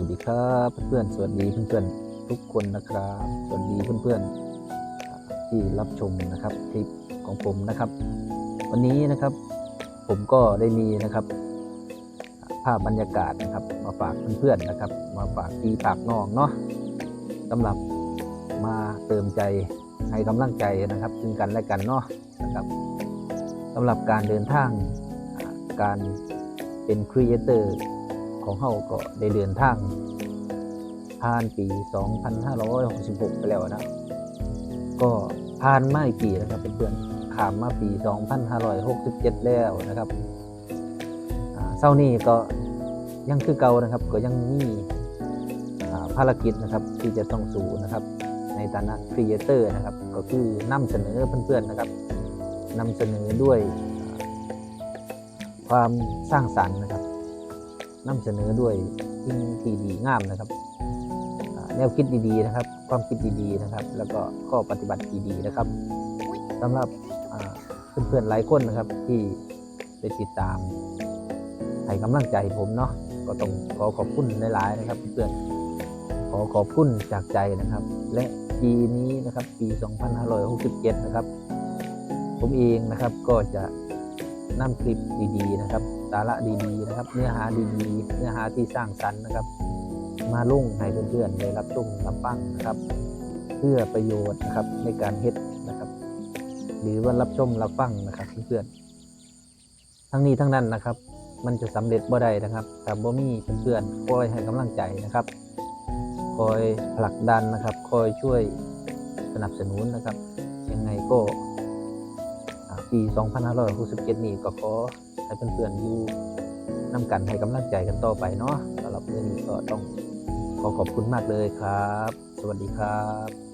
วัสดีครับเพื่อนๆสวัสดีเพื่อนๆทุกคนนะครับสวัสดีเพื่อนๆที่รับชมนะครับคลิปของผมนะครับ วันนี้นะครับผมก็ได้มีนะครับ ภาพบรรยากาศนะครับ มาฝากเพื่อนๆนะครับ มาฝากพี่ฝากน้องเนาะสำหรับมาเติมใจให้กำลังใจนะครับซึ่งกันและกันเนาะนะครับสำหรับการเดินทางการเป็นครีเอเตอร์ ของเฮาก็ได้เดินทางผ่านปี 2566 ไปแล้วนะ ก็ผ่านมาอีกปีนะครับเพื่อนๆขามมาปี 2567 แล้วนะครับเศร้านี้ก็ยังคือเก่านะครับ ก็ยังมีภารกิจนะครับที่จะต้องสู้นะครับ ในฐานะครีเอเตอร์นะครับ ก็คือนำเสนอเพื่อนๆนะครับนำเสนอด้วยความสร้างสรรค์นะครับ นำเสนอด้วยสิ่งที่ดีงามนะครับแนวคิดดีๆนะครับ ความคิดดีๆนะครับ แล้วก็ข้อปฏิบัติที่ดีนะครับสำหรับเพื่อนๆหลายคนนะครับที่ได้ติดตามให้กำลังใจผมเนาะก็ต้องขอขอบคุณหลายๆนะครับเพื่อนขอขอบคุณจากใจนะครับ และปีนี้นะครับปี 2567 นะครับ ผมเองนะครับก็จะ นำคลิปดีๆนะครับ สาระดีๆนะครับ เนื้อหาดีๆ เนื้อหาที่สร้างสรรค์นะครับ มาลุ่งให้เพื่อนๆได้รับชมรับฟังนะครับ เพื่อประโยชน์นะครับในการเฮ็ดนะครับ หรือว่ารับชมรับฟังนะครับเพื่อนๆทั้งนี้ทั้งนั้นนะครับ มันจะสำเร็จบ่ได้นะครับแต่บ่มีเพื่อนๆคอยให้กำลังใจนะครับ คอยผลักดันนะครับ คอยช่วยสนับสนุนนะครับ ยังไงก็ ปี 2567 นี้ก็ขอให้เพื่อนๆอยู่นำกันให้กำลังใจกันต่อไปเนาะสำหรับเรื่องนี้ก็ต้องขอขอบคุณมากเลยครับ สวัสดีครับ